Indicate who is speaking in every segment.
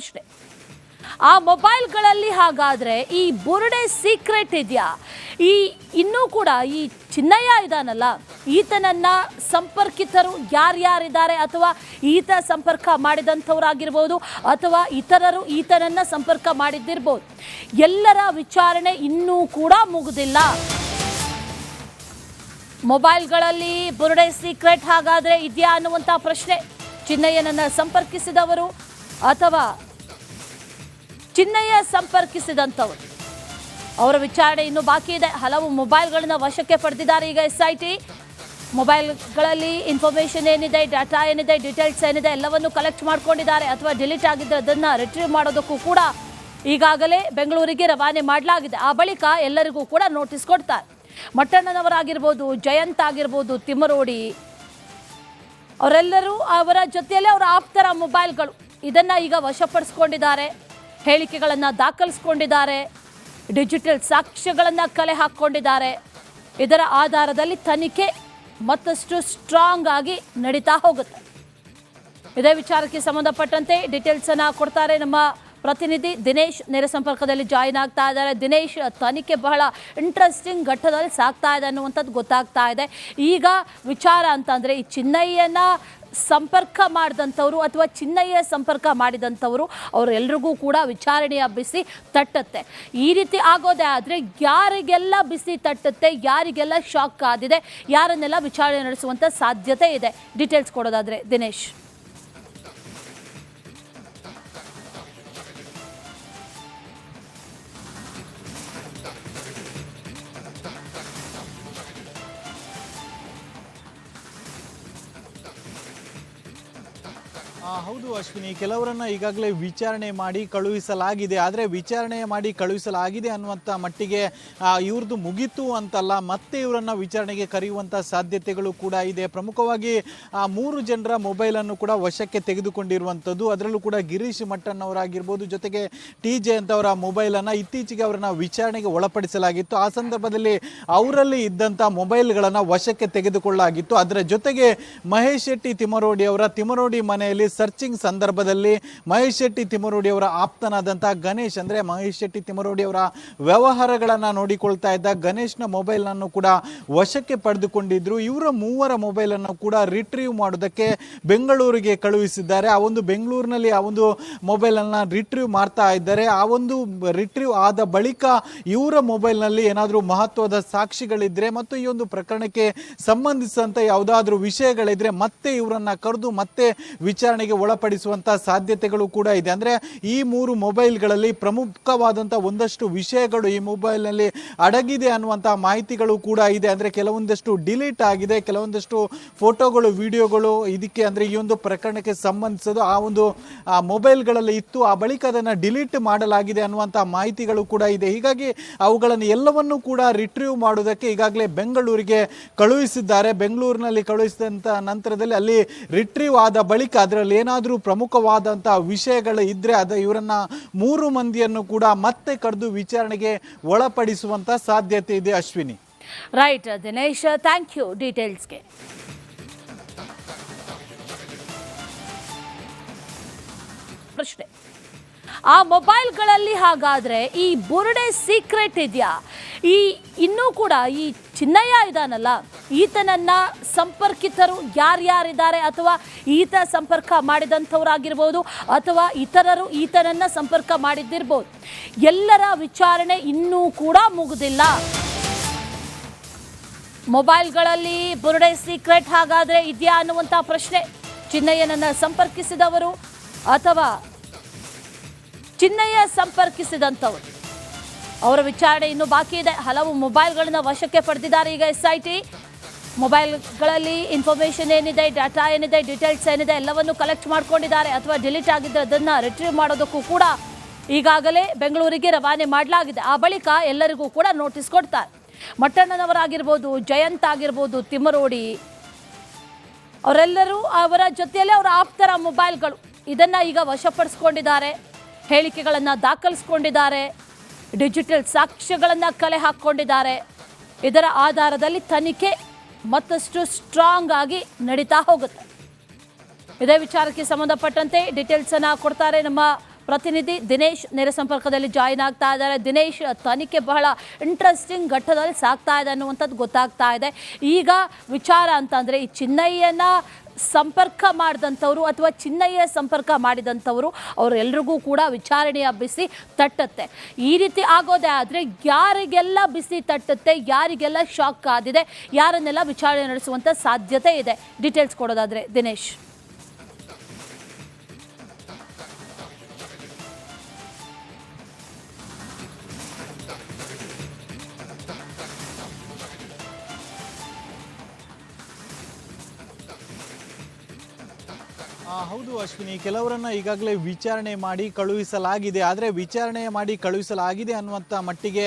Speaker 1: ಪ್ರಶ್ನೆ. ಆ ಮೊಬೈಲ್ಗಳಲ್ಲಿ ಹಾಗಾದ್ರೆ ಈ ಬುರುಡೆ ಸೀಕ್ರೆಟ್ ಇದೆಯಾ? ಈ ಇನ್ನೂ ಕೂಡ ಈ ಚಿನ್ನಯ್ಯ ಇದಾನಲ್ಲ, ಈತನನ್ನ ಸಂಪರ್ಕಿತರು ಯಾರ್ಯಾರಿದ್ದಾರೆ? ಅಥವಾ ಈತ ಸಂಪರ್ಕ ಮಾಡಿದಂಥವ್ರಾಗಿರ್ಬೋದು, ಅಥವಾ ಇತರರು ಈತನನ್ನ ಸಂಪರ್ಕ ಮಾಡಿದ್ದಿರ್ಬೋದು? ಎಲ್ಲರ ವಿಚಾರಣೆ ಇನ್ನೂ ಕೂಡ ಮುಗುದಿಲ್ಲ. ಮೊಬೈಲ್ಗಳಲ್ಲಿ ಬುರುಡೆ ಸೀಕ್ರೆಟ್ ಹಾಗಾದ್ರೆ ಇದೆಯಾ ಅನ್ನುವಂಥ ಪ್ರಶ್ನೆ. ಚಿನ್ನಯ್ಯನನ್ನ ಸಂಪರ್ಕಿಸಿದವರು ಅಥವಾ ಚಿನ್ನಯ್ಯ ಸಂಪರ್ಕಿಸಿದಂಥವರು. ಅವರ ವಿಚಾರಣೆ ಇನ್ನೂ ಬಾಕಿ ಇದೆ. ಹಲವು ಮೊಬೈಲ್ಗಳನ್ನ ವಶಕ್ಕೆ ಪಡೆದಿದ್ದಾರೆ ಈಗ ಎಸ್ ಐ ಟಿ ಮೊಬೈಲ್ಗಳಲ್ಲಿ ಇನ್ಫಾರ್ಮೇಷನ್ ಏನಿದೆ ಡಾಟಾ ಏನಿದೆ ಡೀಟೇಲ್ಸ್ ಏನಿದೆ, ಎಲ್ಲವನ್ನು ಕಲೆಕ್ಟ್ ಮಾಡ್ಕೊಂಡಿದ್ದಾರೆ ಅಥವಾ ಡಿಲೀಟ್ ಆಗಿದ್ದು ಅದನ್ನು ರಿಟ್ರೀವ್ ಮಾಡೋದಕ್ಕೂ ಕೂಡ ಈಗಾಗಲೇ ಬೆಂಗಳೂರಿಗೆ ರವಾನೆ ಮಾಡಲಾಗಿದೆ. ಆ ಬಳಿಕ ಎಲ್ಲರಿಗೂ ಕೂಡ ನೋಟಿಸ್ ಕೊಡ್ತಾರೆ. ಮಟ್ಟಣ್ಣನವರಾಗಿರ್ಬೋದು, ಜಯಂತ್ ಆಗಿರ್ಬೋದು, ತಿಮ್ಮರೋಡಿ, ಅವರೆಲ್ಲರೂ ಅವರ ಜೊತೆಯಲ್ಲೇ ಅವರ ಆಪ್ತರ ಮೊಬೈಲ್ಗಳು. ಇದನ್ನು ಈಗ ವಶಪಡಿಸ್ಕೊಂಡಿದ್ದಾರೆ. ಹೇಳಿಕೆಗಳನ್ನು ದಾಖಲಿಸ್ಕೊಂಡಿದ್ದಾರೆ. ಡಿಜಿಟಲ್ ಸಾಕ್ಷ್ಯಗಳನ್ನು ಕಲೆ ಹಾಕ್ಕೊಂಡಿದ್ದಾರೆ. ಇದರ ಆಧಾರದಲ್ಲಿ ತನಿಖೆ ಮತ್ತಷ್ಟು ಸ್ಟ್ರಾಂಗ್ ಆಗಿ ನಡೀತಾ ಹೋಗುತ್ತೆ. ಇದೇ ವಿಚಾರಕ್ಕೆ ಸಂಬಂಧಪಟ್ಟಂತೆ ಡೀಟೇಲ್ಸ್ ಅನ್ನ ಕೊಡ್ತಾರೆ ನಮ್ಮ ಪ್ರತಿನಿಧಿ ದಿನೇಶ್. ನೇರ ಸಂಪರ್ಕದಲ್ಲಿ ಜಾಯಿನ್ ಆಗ್ತಾ ಇದ್ದಾರೆ. ದಿನೇಶ್, ತನಿಖೆ ಬಹಳ ಇಂಟ್ರೆಸ್ಟಿಂಗ್ ಘಟ್ಟದಲ್ಲಿ ಸಾಗ್ತಾ ಇದೆ ಅನ್ನುವಂಥದ್ದು ಗೊತ್ತಾಗ್ತಾ ಇದೆ. ಈಗ ವಿಚಾರ ಅಂತಂದ್ರೆ ಈ ಚಿನ್ನಯ್ಯನ ಸಂಪರ್ಕ ಮಾಡಿದಂಥವರು ಅಥವಾ ಚಿನ್ನಯ್ಯ ಸಂಪರ್ಕ ಮಾಡಿದಂಥವರು ಅವರೆಲ್ರಿಗೂ ಕೂಡ ವಿಚಾರಣೆಯ ಬಿಸಿ ತಟ್ಟತ್ತೆ. ಈ ರೀತಿ ಆಗೋದೇ ಆದರೆ ಯಾರಿಗೆಲ್ಲ ಬಿಸಿ ತಟ್ಟುತ್ತೆ, ಯಾರಿಗೆಲ್ಲ ಶಾಕ್ ಆದಿದೆ, ಯಾರನ್ನೆಲ್ಲ ವಿಚಾರಣೆ ನಡೆಸುವಂಥ ಸಾಧ್ಯತೆ ಇದೆ? ಡೀಟೇಲ್ಸ್ ಕೊಡೋದಾದರೆ ದಿನೇಶ್.
Speaker 2: ಹೌದು ಅಶ್ವಿನಿ, ಕೆಲವರನ್ನ ಈಗಾಗಲೇ ವಿಚಾರಣೆ ಮಾಡಿ ಕಳುಹಿಸಲಾಗಿದೆ. ಆದರೆ ವಿಚಾರಣೆ ಮಾಡಿ ಕಳುಹಿಸಲಾಗಿದೆ ಅನ್ನುವಂಥ ಮಟ್ಟಿಗೆ ಇವ್ರದ್ದು ಮುಗೀತು ಅಂತಲ್ಲ, ಮತ್ತೆ ಇವರನ್ನ ವಿಚಾರಣೆಗೆ ಕರೆಯುವಂಥ ಸಾಧ್ಯತೆಗಳು ಕೂಡ ಇದೆ. ಪ್ರಮುಖವಾಗಿ ಮೂರು ಜನರ ಮೊಬೈಲನ್ನು ಕೂಡ ವಶಕ್ಕೆ ತೆಗೆದುಕೊಂಡಿರುವಂಥದ್ದು. ಅದರಲ್ಲೂ ಕೂಡ ಗಿರೀಶ್ ಮಟ್ಟಣ್ಣವರಾಗಿರ್ಬೋದು, ಜೊತೆಗೆ ಟಿ ಜೆ ಅಂತವರ ಮೊಬೈಲನ್ನು ಇತ್ತೀಚೆಗೆ ಅವರನ್ನ ವಿಚಾರಣೆಗೆ ಒಳಪಡಿಸಲಾಗಿತ್ತು. ಆ ಸಂದರ್ಭದಲ್ಲಿ ಅವರಲ್ಲಿ ಇದ್ದಂಥ ಮೊಬೈಲ್ಗಳನ್ನು ವಶಕ್ಕೆ ತೆಗೆದುಕೊಳ್ಳಲಾಗಿತ್ತು. ಅದರ ಜೊತೆಗೆ ಮಹೇಶ್ ಶೆಟ್ಟಿ ತಿಮರೋಡಿ ಅವರ ತಿಮರೋಡಿ ಮನೆಯಲ್ಲಿ ಸರ್ಚಿಂಗ್ ಸಂದರ್ಭದಲ್ಲಿ ಮಹೇಶ್ ಶೆಟ್ಟಿ ತಿಮರೋಡಿಯವರ ಆಪ್ತನಾದಂಥ ಗಣೇಶ್ ಅಂದರೆ ಮಹೇಶ್ ಶೆಟ್ಟಿ ತಿಮರೋಡಿಯವರ ವ್ಯವಹಾರಗಳನ್ನು ನೋಡಿಕೊಳ್ತಾ ಇದ್ದ ಗಣೇಶ್ನ ಮೊಬೈಲನ್ನು ಕೂಡ ವಶಕ್ಕೆ ಪಡೆದುಕೊಂಡಿದ್ದರು ಇವರ ಮೂವರ ಮೊಬೈಲನ್ನು ಕೂಡ ರಿಟ್ರೀವ್ ಮಾಡೋದಕ್ಕೆ ಬೆಂಗಳೂರಿಗೆ ಕಳುಹಿಸಿದ್ದಾರೆ. ಆ ಒಂದು ಬೆಂಗಳೂರಿನಲ್ಲಿ ಆ ಒಂದು ಮೊಬೈಲನ್ನು ರಿಟ್ರೀವ್ ಮಾಡ್ತಾ ಇದ್ದಾರೆ. ಆ ಒಂದು ರಿಟ್ರೀವ್ ಆದ ಬಳಿಕ ಇವರ ಮೊಬೈಲ್ನಲ್ಲಿ ಏನಾದರೂ ಮಹತ್ವದ ಸಾಕ್ಷಿಗಳಿದ್ದರೆ ಮತ್ತು ಈ ಒಂದು ಪ್ರಕರಣಕ್ಕೆ ಸಂಬಂಧಿಸಿದಂಥ ಯಾವುದಾದ್ರೂ ವಿಷಯಗಳಿದ್ರೆ ಮತ್ತೆ ಇವರನ್ನ ಕರೆದು ಮತ್ತೆ ವಿಚಾರಣೆಗೆ ಒಳಪಡಿಸುವಂತ ಸಾಧ್ಯತೆಗಳು ಕೂಡ ಇದೆ. ಅಂದ್ರೆ ಈ ಮೂರು ಮೊಬೈಲ್ಗಳಲ್ಲಿ ಪ್ರಮುಖವಾದಂಥ ಒಂದಷ್ಟು ವಿಷಯಗಳು ಈ ಮೊಬೈಲ್ನಲ್ಲಿ ಅಡಗಿದೆ ಅನ್ನುವಂಥ ಮಾಹಿತಿಗಳು ಕೂಡ ಇದೆ. ಅಂದ್ರೆ ಕೆಲವೊಂದಷ್ಟು ಡಿಲೀಟ್ ಆಗಿದೆ, ಕೆಲವೊಂದಷ್ಟು ಫೋಟೋಗಳು, ವಿಡಿಯೋಗಳು ಇದಕ್ಕೆ ಅಂದ್ರೆ ಈ ಒಂದು ಪ್ರಕರಣಕ್ಕೆ ಸಂಬಂಧಿಸೋದು ಆ ಒಂದು ಮೊಬೈಲ್ಗಳಲ್ಲಿ ಇತ್ತು. ಆ ಬಳಿಕ ಅದನ್ನು ಡಿಲೀಟ್ ಮಾಡಲಾಗಿದೆ ಅನ್ನುವಂಥ ಮಾಹಿತಿಗಳು ಕೂಡ ಇದೆ. ಹೀಗಾಗಿ ಅವುಗಳನ್ನು ಎಲ್ಲವನ್ನೂ ಕೂಡ ರಿಟ್ರೀವ್ ಮಾಡೋದಕ್ಕೆ ಈಗಾಗಲೇ ಬೆಂಗಳೂರಿಗೆ ಕಳುಹಿಸಿದ್ದಾರೆ. ಬೆಂಗಳೂರಿನಲ್ಲಿ ಕಳುಹಿಸಿದಂಥ ನಂತರದಲ್ಲಿ ಅಲ್ಲಿ ರಿಟ್ರೀವ್ ಆದ ಬಳಿಕ ಅದರಲ್ಲಿ ಏನಾದರೂ ಪ್ರಮುಖವಾದಂಥ ವಿಷಯಗಳು ಇದ್ದರೆ ಅದು ಇವರನ್ನು ಮೂರು ಮಂದಿಯನ್ನು ಕೂಡ ಮತ್ತೆ ಕರೆದು ವಿಚಾರಣೆಗೆ ಒಳಪಡಿಸುವಂಥ ಸಾಧ್ಯತೆ ಇದೆ Ashwini.
Speaker 1: Right Dinesh thank you ಡೀಟೇಲ್ಸ್ಗೆ ಪ್ರಶ್ನೆ. ಆ ಮೊಬೈಲ್ಗಳಲ್ಲಿ ಹಾಗಾದರೆ ಈ ಬುರುಡೆ ಸೀಕ್ರೆಟ್ ಇದೆಯಾ? ಈ ಇನ್ನೂ ಕೂಡ ಈ ಚಿನ್ನಯ್ಯ ಇದಾನಲ್ಲ, ಈತನನ್ನು ಸಂಪರ್ಕಿತರು ಯಾರ್ಯಾರಿದ್ದಾರೆ ಅಥವಾ ಈತ ಸಂಪರ್ಕ ಮಾಡಿದಂಥವರಾಗಿರ್ಬೋದು ಅಥವಾ ಇತರರು ಈತನನ್ನು ಸಂಪರ್ಕ ಮಾಡಿದ್ದಿರ್ಬೋದು? ಎಲ್ಲರ ವಿಚಾರಣೆ ಇನ್ನೂ ಕೂಡ ಮುಗುದಿಲ್ಲ. ಮೊಬೈಲ್ಗಳಲ್ಲಿ ಬುರುಡೆ ಸೀಕ್ರೆಟ್ ಹಾಗಾದರೆ ಇದೆಯಾ ಅನ್ನುವಂಥ ಪ್ರಶ್ನೆ. ಚಿನ್ನಯ್ಯನನ್ನು ಸಂಪರ್ಕಿಸಿದವರು ಅಥವಾ ಚಿನ್ನಯ್ಯ ಸಂಪರ್ಕಿಸಿದಂಥವರು. ಅವರ ವಿಚಾರಣೆ ಇನ್ನೂ ಬಾಕಿ ಇದೆ. ಹಲವು ಮೊಬೈಲ್ಗಳನ್ನು ವಶಕ್ಕೆ ಪಡೆದಿದ್ದಾರೆ ಈಗ ಎಸ್ ಐ ಟಿ. ಮೊಬೈಲ್ಗಳಲ್ಲಿ ಇನ್ಫಾರ್ಮೇಷನ್ ಏನಿದೆ ಡಾಟಾ ಏನಿದೆ ಡೀಟೇಲ್ಸ್ ಏನಿದೆ, ಎಲ್ಲವನ್ನು ಕಲೆಕ್ಟ್ ಮಾಡ್ಕೊಂಡಿದ್ದಾರೆ ಅಥವಾ ಡಿಲೀಟ್ ಆಗಿದ್ದರೆ ಅದನ್ನು ರಿಟ್ರೀವ್ ಮಾಡೋದಕ್ಕೂ ಕೂಡ ಈಗಾಗಲೇ ಬೆಂಗಳೂರಿಗೆ ರವಾನೆ ಮಾಡಲಾಗಿದೆ. ಆ ಬಳಿಕ ಎಲ್ಲರಿಗೂ ಕೂಡ ನೋಟಿಸ್ ಕೊಡ್ತಾರೆ. ಮಟ್ಟಣ್ಣನವರಾಗಿರ್ಬೋದು, ಜಯಂತ್ ಆಗಿರ್ಬೋದು, ತಿಮ್ಮರೋಡಿ, ಅವರೆಲ್ಲರೂ ಅವರ ಜೊತೆಯಲ್ಲೇ ಅವರ ಆಪ್ತರ ಮೊಬೈಲ್ಗಳು ಇದನ್ನು ಈಗ ವಶಪಡಿಸ್ಕೊಂಡಿದ್ದಾರೆ. ಹೇಳಿಕೆಗಳನ್ನು ದಾಖಲಿಸ್ಕೊಂಡಿದ್ದಾರೆ. ಡಿಜಿಟಲ್ ಸಾಕ್ಷ್ಯಗಳನ್ನು ಕಲೆ ಹಾಕ್ಕೊಂಡಿದ್ದಾರೆ. ಇದರ ಆಧಾರದಲ್ಲಿ ತನಿಖೆ ಮತ್ತಷ್ಟು ಸ್ಟ್ರಾಂಗ್ ಆಗಿ ನಡೀತಾ ಹೋಗುತ್ತೆ. ಇದೇ ವಿಚಾರಕ್ಕೆ ಸಂಬಂಧಪಟ್ಟಂತೆ ಡೀಟೇಲ್ಸನ್ನು ಕೊಡ್ತಾರೆ ನಮ್ಮ ಪ್ರತಿನಿಧಿ ದಿನೇಶ್. ನೇರ ಸಂಪರ್ಕದಲ್ಲಿ ಜಾಯಿನ್ ಆಗ್ತಾ ಇದ್ದಾರೆ. ದಿನೇಶ್, ತನಿಖೆ ಬಹಳ ಇಂಟ್ರೆಸ್ಟಿಂಗ್ ಘಟ್ಟದಲ್ಲಿ ಸಾಗ್ತಾ ಇದೆ ಅನ್ನುವಂಥದ್ದು ಗೊತ್ತಾಗ್ತಾ ಇದೆ. ಈಗ ವಿಚಾರ ಅಂತಂದರೆ ಈ ಚಿನ್ನಯ್ಯನ ಸಂಪರ್ಕ ಮಾಡಿದಂಥವರು ಅಥವಾ ಚಿನ್ನಯ್ಯ ಸಂಪರ್ಕ ಮಾಡಿದಂಥವರು ಅವರೆಲ್ರಿಗೂ ಕೂಡ ವಿಚಾರಣೆಯ ಬಿಸಿ ತಟ್ಟುತ್ತೆ. ಈ ರೀತಿ ಆಗೋದೇ ಆದರೆ ಯಾರಿಗೆಲ್ಲ ಬಿಸಿ ತಟ್ಟುತ್ತೆ, ಯಾರಿಗೆಲ್ಲ ಶಾಕ್ ಆದಿದೆ, ಯಾರನ್ನೆಲ್ಲ ವಿಚಾರಣೆ ನಡೆಸುವಂಥ ಸಾಧ್ಯತೆ ಇದೆ? ಡೀಟೇಲ್ಸ್ ಕೊಡೋದಾದರೆ ದಿನೇಶ್.
Speaker 2: ಹೌದು ಅಶ್ವಿನಿ, ಕೆಲವರನ್ನ ಈಗಾಗಲೇ ವಿಚಾರಣೆ ಮಾಡಿ ಕಳುಹಿಸಲಾಗಿದೆ. ಆದರೆ ವಿಚಾರಣೆ ಮಾಡಿ ಕಳುಹಿಸಲಾಗಿದೆ ಅನ್ನುವಂಥ ಮಟ್ಟಿಗೆ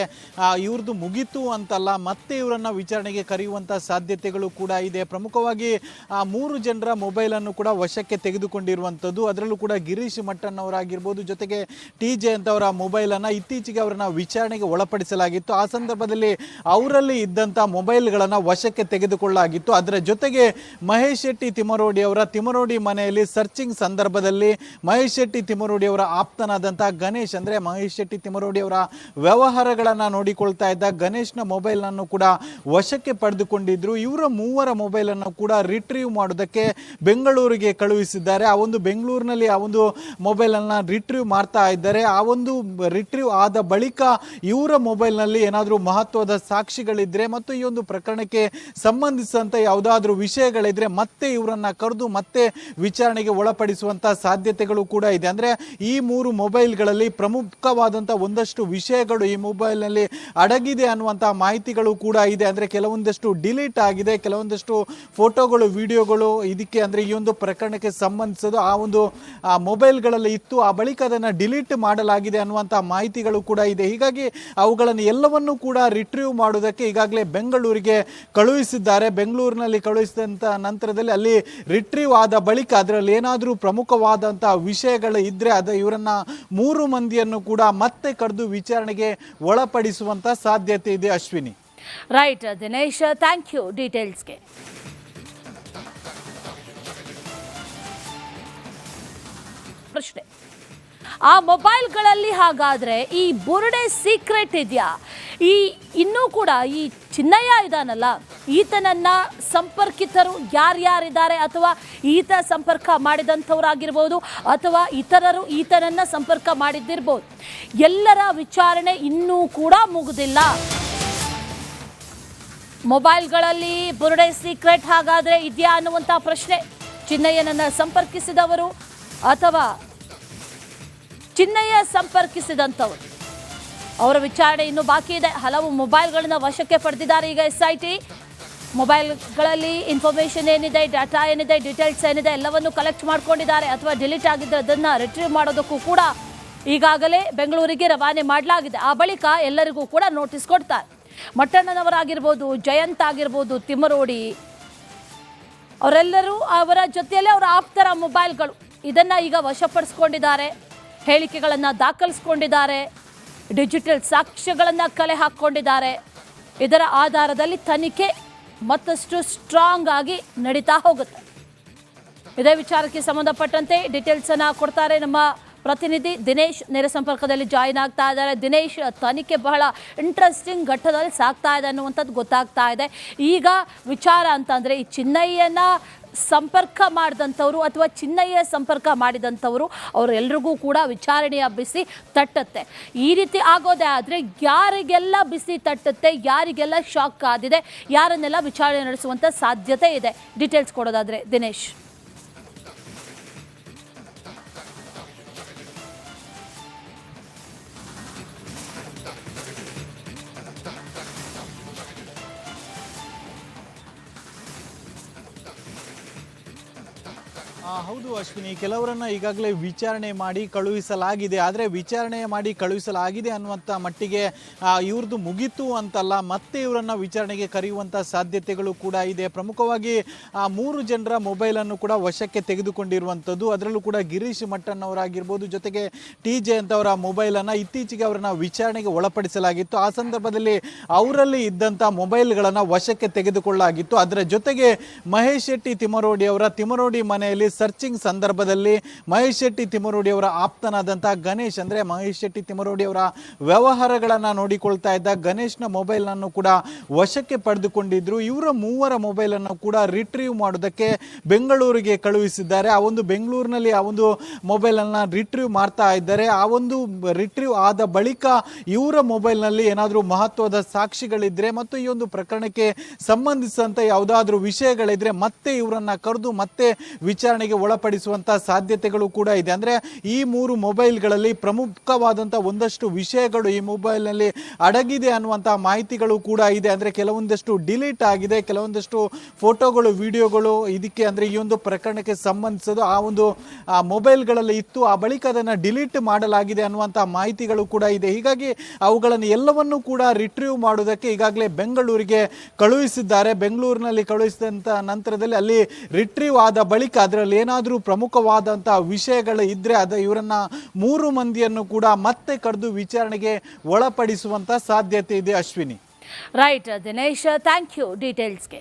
Speaker 2: ಇವ್ರದ್ದು ಮುಗಿತು ಅಂತಲ್ಲ, ಮತ್ತೆ ಇವರನ್ನ ವಿಚಾರಣೆಗೆ ಕರೆಯುವಂಥ ಸಾಧ್ಯತೆಗಳು ಕೂಡ ಇದೆ. ಪ್ರಮುಖವಾಗಿ, ಆ, ಮೂರು ಜನರ ಮೊಬೈಲನ್ನು ಕೂಡ ವಶಕ್ಕೆ ತೆಗೆದುಕೊಂಡಿರುವಂಥದ್ದು ಅದರಲ್ಲೂ ಕೂಡ ಗಿರೀಶ್ ಮಟ್ಟಣ್ಣವರಾಗಿರ್ಬೋದು, ಜೊತೆಗೆ ಟಿ ಜೆ ಅಂತವರ ಮೊಬೈಲನ್ನು ಇತ್ತೀಚೆಗೆ ಅವರನ್ನ ವಿಚಾರಣೆಗೆ ಒಳಪಡಿಸಲಾಗಿತ್ತು. ಆ ಸಂದರ್ಭದಲ್ಲಿ ಅವರಲ್ಲಿ ಇದ್ದಂಥ ಮೊಬೈಲ್ಗಳನ್ನು ವಶಕ್ಕೆ ತೆಗೆದುಕೊಳ್ಳಲಾಗಿತ್ತು. ಅದರ ಜೊತೆಗೆ ಮಹೇಶ್ ಶೆಟ್ಟಿ ತಿಮರೋಡಿ ಅವರ ತಿಮರೋಡಿ ಮನೆಯಲ್ಲಿ ಸರ್ಚಿಂಗ್ ಸಂದರ್ಭದಲ್ಲಿ ಮಹೇಶ್ ಶೆಟ್ಟಿ ತಿಮರೋಡಿ ಅವರ ಆಪ್ತನಾದಂತಹ ಗಣೇಶ್ ಅಂದ್ರೆ ಮಹೇಶ್ ಶೆಟ್ಟಿ ತಿಮರೋಡಿ ಅವರ ವ್ಯವಹಾರಗಳನ್ನ ನೋಡಿಕೊಳ್ತಾ ಇದ್ದ ಗಣೇಶ್ನ ಮೊಬೈಲ್ ಅನ್ನು ಕೂಡ ವಶಕ್ಕೆ ಪಡೆದುಕೊಂಡಿದ್ರು. ಇವರ ಮೂವರ ಮೊಬೈಲ್ ಅನ್ನು ಕೂಡ ರಿಟ್ರೀವ್ ಮಾಡೋದಕ್ಕೆ ಬೆಂಗಳೂರಿಗೆ ಕಳುಹಿಸಿದ್ದಾರೆ. ಆ ಒಂದು ಬೆಂಗಳೂರಿನಲ್ಲಿ ಆ ಒಂದು ಮೊಬೈಲ್ ಅನ್ನ ರಿಟ್ರೀವ್ ಮಾಡ್ತಾ ಇದ್ದಾರೆ. ಆ ಒಂದು ರಿಟ್ರೀವ್ ಆದ ಬಳಿಕ ಇವರ ಮೊಬೈಲ್ನಲ್ಲಿ ಏನಾದರೂ ಮಹತ್ವದ ಸಾಕ್ಷಿಗಳಿದ್ದರೆ ಮತ್ತು ಈ ಒಂದು ಪ್ರಕರಣಕ್ಕೆ ಸಂಬಂಧಿಸಿದಂಥ ಯಾವುದಾದ್ರೂ ವಿಷಯಗಳಿದ್ರೆ ಮತ್ತೆ ಇವರನ್ನ ಕರೆದು ಮತ್ತೆ ವಿಚಾರಣೆಗೆ ಒಳಪಡಿಸುವಂತ ಸಾಧ್ಯತೆಗಳು ಕೂಡ ಇದೆ. ಅಂದ್ರೆ ಈ ಮೂರು ಮೊಬೈಲ್ಗಳಲ್ಲಿ ಪ್ರಮುಖವಾದಂತ ಒಂದಷ್ಟು ವಿಷಯಗಳು ಈ ಮೊಬೈಲ್ನಲ್ಲಿ ಅಡಗಿದೆ ಅನ್ನುವಂತಹ ಮಾಹಿತಿಗಳು ಕೂಡ ಇದೆ. ಅಂದ್ರೆ ಕೆಲವೊಂದಷ್ಟು ಡಿಲೀಟ್ ಆಗಿದೆ, ಕೆಲವೊಂದಷ್ಟು ಫೋಟೋಗಳು, ವಿಡಿಯೋಗಳು ಇದಕ್ಕೆ ಅಂದ್ರೆ ಈ ಒಂದು ಪ್ರಕರಣಕ್ಕೆ ಸಂಬಂಧಿಸಿದ ಆ ಒಂದು ಮೊಬೈಲ್ಗಳಲ್ಲಿ ಇತ್ತು. ಆ ಬಳಿಕ ಅದನ್ನು ಡಿಲೀಟ್ ಮಾಡಲಾಗಿದೆ ಅನ್ನುವಂತಹ ಮಾಹಿತಿಗಳು ಕೂಡ ಇದೆ. ಹೀಗಾಗಿ ಅವುಗಳನ್ನು ಎಲ್ಲವನ್ನೂ ಕೂಡ ರಿಟ್ರೀವ್ ಮಾಡೋದಕ್ಕೆ ಈಗಾಗಲೇ ಬೆಂಗಳೂರಿಗೆ ಕಳುಹಿಸಿದ್ದಾರೆ. ಬೆಂಗಳೂರಿನಲ್ಲಿ ಕಳುಹಿಸಿದಂತ ನಂತರದಲ್ಲಿ ಅಲ್ಲಿ ರಿಟ್ರೀವ್ ಆದ ಬಳಿಕ ಅದರಲ್ಲಿ ಏನಾದರೂ ಪ್ರಮುಖವಾದಂಥ ವಿಷಯಗಳು ಇದ್ದರೆ ಅದು ಇವರನ್ನ ಮೂರು ಮಂದಿಯನ್ನು ಕೂಡ ಮತ್ತೆ ಕರೆದು ವಿಚಾರಣೆಗೆ ಒಳಪಡಿಸುವಂಥ ಸಾಧ್ಯತೆ ಇದೆ Ashwini.
Speaker 1: Right Dinesh thank you ಡೀಟೇಲ್ಸ್ಗೆ ಪ್ರಶ್ನೆ. ಆ ಮೊಬೈಲ್ಗಳಲ್ಲಿ ಹಾಗಾದ್ರೆ ಈ ಬುರುಡೆ ಸೀಕ್ರೆಟ್ ಇದೆಯಾ? ಈ ಇನ್ನೂ ಕೂಡ ಈ ಚಿನ್ನಯ್ಯ ಇದಾನಲ್ಲ? ಈತನನ್ನ ಸಂಪರ್ಕಿತರು ಯಾರ್ಯಾರಿದ್ದಾರೆ ಅಥವಾ ಈತ ಸಂಪರ್ಕ ಮಾಡಿದಂಥವರಾಗಿರ್ಬೋದು ಅಥವಾ ಇತರರು ಈತನನ್ನ ಸಂಪರ್ಕ ಮಾಡಿದ್ದಿರ್ಬೋದು? ಎಲ್ಲರ ವಿಚಾರಣೆ ಇನ್ನೂ ಕೂಡ ಮುಗುದಿಲ್ಲ. ಮೊಬೈಲ್ಗಳಲ್ಲಿ ಬುರುಡೆ ಸೀಕ್ರೆಟ್ ಹಾಗಾದ್ರೆ ಇದೆಯಾ ಅನ್ನುವಂಥ ಪ್ರಶ್ನೆ ಚಿನ್ನಯ್ಯನನ್ನ ಸಂಪರ್ಕಿಸಿದವರು ಅಥವಾ ಚಿನ್ನಯ್ಯ ಸಂಪರ್ಕಿಸಿದಂಥವರು? ಅವರ ವಿಚಾರಣೆ ಇನ್ನೂ ಬಾಕಿ ಇದೆ. ಹಲವು ಮೊಬೈಲ್ಗಳನ್ನು ವಶಕ್ಕೆ ಪಡೆದಿದ್ದಾರೆ ಈಗ ಎಸ್ ಮೊಬೈಲ್ಗಳಲ್ಲಿ ಇನ್ಫಾರ್ಮೇಷನ್ ಏನಿದೆ ಡಾಟಾ ಏನಿದೆ ಡೀಟೇಲ್ಸ್ ಏನಿದೆ, ಎಲ್ಲವನ್ನು ಕಲೆಕ್ಟ್ ಮಾಡ್ಕೊಂಡಿದ್ದಾರೆ ಅಥವಾ ಡಿಲೀಟ್ ಆಗಿದ್ದರೆ ಅದನ್ನು ರಿಟ್ರೀವ್ ಮಾಡೋದಕ್ಕೂ ಕೂಡ ಈಗಾಗಲೇ ಬೆಂಗಳೂರಿಗೆ ರವಾನೆ ಮಾಡಲಾಗಿದೆ. ಆ ಬಳಿಕ ಎಲ್ಲರಿಗೂ ಕೂಡ ನೋಟಿಸ್ ಕೊಡ್ತಾರೆ. ಮಟ್ಟಣ್ಣನವರಾಗಿರ್ಬೋದು, ಜಯಂತ್ ಆಗಿರ್ಬೋದು, ತಿಮ್ಮರೋಡಿ, ಅವರೆಲ್ಲರೂ ಅವರ ಜೊತೆಯಲ್ಲೇ ಅವರ ಆಪ್ತರ ಮೊಬೈಲ್ಗಳು. ಇದನ್ನು ಈಗ ವಶಪಡಿಸ್ಕೊಂಡಿದ್ದಾರೆ, ಹೇಳಿಕೆಗಳನ್ನು ದಾಖಲಿಸ್ಕೊಂಡಿದ್ದಾರೆ ಡಿಜಿಟಲ್ ಸಾಕ್ಷ್ಯಗಳನ್ನು ಕಲೆ ಹಾಕ್ಕೊಂಡಿದ್ದಾರೆ. ಇದರ ಆಧಾರದಲ್ಲಿ ತನಿಖೆ ಮತ್ತಷ್ಟು ಸ್ಟ್ರಾಂಗ್ ಆಗಿ ನಡೀತಾ ಹೋಗುತ್ತೆ. ಇದೇ ವಿಚಾರಕ್ಕೆ ಸಂಬಂಧಪಟ್ಟಂತೆ ಡೀಟೇಲ್ಸ್ ಅನ್ನ ಕೊಡ್ತಾರೆ ನಮ್ಮ ಪ್ರತಿನಿಧಿ ದಿನೇಶ್. ನೇರ ಸಂಪರ್ಕದಲ್ಲಿ ಜಾಯಿನ್ ಆಗ್ತಾ ಇದ್ದಾರೆ. ದಿನೇಶ್, ತನಿಖೆ ಬಹಳ ಇಂಟ್ರೆಸ್ಟಿಂಗ್ ಘಟ್ಟದಲ್ಲಿ ಸಾಗ್ತಾ ಇದೆ ಅನ್ನುವಂಥದ್ದು ಗೊತ್ತಾಗ್ತಾ ಇದೆ. ಈಗ ವಿಚಾರ ಅಂತಂದರೆ ಈ ಚಿನ್ನಯ್ಯನ ಸಂಪರ್ಕ ಮಾಡಿದಂಥವ್ರು ಅಥವಾ ಚಿನ್ನಯ್ಯ ಸಂಪರ್ಕ ಮಾಡಿದಂಥವರು ಅವರೆಲ್ರಿಗೂ ಕೂಡ ವಿಚಾರಣೆಯ ಬಿಸಿ ತಟ್ಟತ್ತೆ. ಈ ರೀತಿ ಆಗೋದೇ ಆದರೆ ಯಾರಿಗೆಲ್ಲ ಬಿಸಿ ತಟ್ಟುತ್ತೆ, ಯಾರಿಗೆಲ್ಲ ಶಾಕ್ ಆದಿದೆ, ಯಾರನ್ನೆಲ್ಲ ವಿಚಾರಣೆ ನಡೆಸುವಂಥ ಸಾಧ್ಯತೆ ಇದೆ? ಡೀಟೇಲ್ಸ್ ಕೊಡೋದಾದರೆ ದಿನೇಶ್.
Speaker 2: ಹೌದು ಅಶ್ವಿನಿ, ಕೆಲವರನ್ನ ಈಗಾಗಲೇ ವಿಚಾರಣೆ ಮಾಡಿ ಕಳುಹಿಸಲಾಗಿದೆ. ಆದರೆ ವಿಚಾರಣೆ ಮಾಡಿ ಕಳುಹಿಸಲಾಗಿದೆ ಅನ್ನುವಂಥ ಮಟ್ಟಿಗೆ ಇವ್ರದ್ದು ಮುಗೀತು ಅಂತಲ್ಲ, ಮತ್ತೆ ಇವರನ್ನ ವಿಚಾರಣೆಗೆ ಕರೆಯುವಂಥ ಸಾಧ್ಯತೆಗಳು ಕೂಡ ಇದೆ. ಪ್ರಮುಖವಾಗಿ, ಆ, ಮೂರು ಜನರ ಮೊಬೈಲನ್ನು ಕೂಡ ವಶಕ್ಕೆ ತೆಗೆದುಕೊಂಡಿರುವಂಥದ್ದು. ಅದರಲ್ಲೂ ಕೂಡ ಗಿರೀಶ್ ಮಟ್ಟಣ್ಣವರಾಗಿರ್ಬೋದು, ಜೊತೆಗೆ ಟಿ ಜೆ ಅಂತವರ ಮೊಬೈಲನ್ನು ಇತ್ತೀಚೆಗೆ ಅವರನ್ನ ವಿಚಾರಣೆಗೆ ಒಳಪಡಿಸಲಾಗಿತ್ತು. ಆ ಸಂದರ್ಭದಲ್ಲಿ ಅವರಲ್ಲಿ ಇದ್ದಂಥ ಮೊಬೈಲ್ಗಳನ್ನು ವಶಕ್ಕೆ ತೆಗೆದುಕೊಳ್ಳಲಾಗಿತ್ತು. ಅದರ ಜೊತೆಗೆ ಮಹೇಶ್ ಶೆಟ್ಟಿ ತಿಮರೋಡಿ ಅವರ ತಿಮರೋಡಿ ಮನೆಯಲ್ಲಿ ಸರ್ಚಿಂಗ್ ಸಂದರ್ಭದಲ್ಲಿ ಮಹೇಶ್ ಶೆಟ್ಟಿ ತಿಮರೋಡಿ ಅವರ ಆಪ್ತನಾದಂಥ ಗಣೇಶ್ ಅಂದರೆ ಮಹೇಶ್ ಶೆಟ್ಟಿ ತಿಮರೋಡಿ ಅವರ ವ್ಯವಹಾರಗಳನ್ನು ನೋಡಿಕೊಳ್ತಾ ಇದ್ದ ಗಣೇಶ್ನ ಮೊಬೈಲನ್ನು ಕೂಡ ವಶಕ್ಕೆ ಪಡೆದುಕೊಂಡಿದ್ರು. ಇವರ ಮೂವರ ಮೊಬೈಲನ್ನು ಕೂಡ ರಿಟ್ರೀವ್ ಮಾಡೋದಕ್ಕೆ ಬೆಂಗಳೂರಿಗೆ ಕಳುಹಿಸಿದ್ದಾರೆ. ಆ ಒಂದು ಬೆಂಗಳೂರಿನಲ್ಲಿ ಆ ಒಂದು ಮೊಬೈಲನ್ನು ರಿಟ್ರೀವ್ ಮಾಡ್ತಾ ಇದ್ದಾರೆ. ಆ ಒಂದು ರಿಟ್ರೀವ್ ಆದ ಬಳಿಕ ಇವರ ಮೊಬೈಲ್ನಲ್ಲಿ ಏನಾದರೂ ಮಹತ್ವದ ಸಾಕ್ಷಿಗಳಿದ್ದರೆ ಮತ್ತು ಈ ಒಂದು ಪ್ರಕರಣಕ್ಕೆ ಸಂಬಂಧಿಸಿದಂಥ ಯಾವುದಾದ್ರೂ ವಿಷಯಗಳಿದ್ರೆ ಮತ್ತೆ ಇವರನ್ನ ಕರೆದು ಮತ್ತೆ ವಿಚಾರಣೆಗೆ ಒಳಪಡಿಸುವಂತ ಸಾಧ್ಯತೆಗಳು ಕೂಡ ಇದೆ. ಅಂದ್ರೆ ಈ ಮೂರು ಮೊಬೈಲ್ಗಳಲ್ಲಿ ಪ್ರಮುಖವಾದಂಥ ಒಂದಷ್ಟು ವಿಷಯಗಳು ಈ ಮೊಬೈಲ್ನಲ್ಲಿ ಅಡಗಿದೆ ಅನ್ನುವಂಥ ಮಾಹಿತಿಗಳು ಕೂಡ ಇದೆ. ಅಂದ್ರೆ ಕೆಲವೊಂದಷ್ಟು ಡಿಲೀಟ್ ಆಗಿದೆ, ಕೆಲವೊಂದಷ್ಟು ಫೋಟೋಗಳು, ವಿಡಿಯೋಗಳು ಇದಕ್ಕೆ ಅಂದ್ರೆ ಈ ಒಂದು ಪ್ರಕರಣಕ್ಕೆ ಸಂಬಂಧಿಸಿದ ಆ ಒಂದು ಮೊಬೈಲ್ಗಳಲ್ಲಿ ಇತ್ತು. ಆ ಬಳಿಕ ಅದನ್ನು ಡಿಲೀಟ್ ಮಾಡಲಾಗಿದೆ ಅನ್ನುವಂಥ ಮಾಹಿತಿಗಳು ಕೂಡ ಇದೆ. ಹೀಗಾಗಿ ಅವುಗಳನ್ನು ಎಲ್ಲವನ್ನೂ ಕೂಡ ರಿಟ್ರೀವ್ ಮಾಡೋದಕ್ಕೆ ಈಗಾಗಲೇ ಬೆಂಗಳೂರಿಗೆ ಕಳುಹಿಸಿದ್ದಾರೆ. ಬೆಂಗಳೂರಿನಲ್ಲಿ ಕಳುಹಿಸಿದಂಥ ನಂತರದಲ್ಲಿ ಅಲ್ಲಿ ರಿಟ್ರೀವ್ ಆದ ಬಳಿಕ ಅದರಲ್ಲಿ ಏನಾದರೂ ಪ್ರಮುಖವಾದಂಥ ವಿಷಯಗಳು ಇದ್ದರೆ ಅದು ಇವರನ್ನು ಮೂರು ಮಂದಿಯನ್ನು ಕೂಡ ಮತ್ತೆ ಕರೆದು ವಿಚಾರಣೆಗೆ ಒಳಪಡಿಸುವಂಥ ಸಾಧ್ಯತೆ ಇದೆ Ashwini.
Speaker 1: Right Dinesh thank you ಡೀಟೇಲ್ಸ್ಗೆ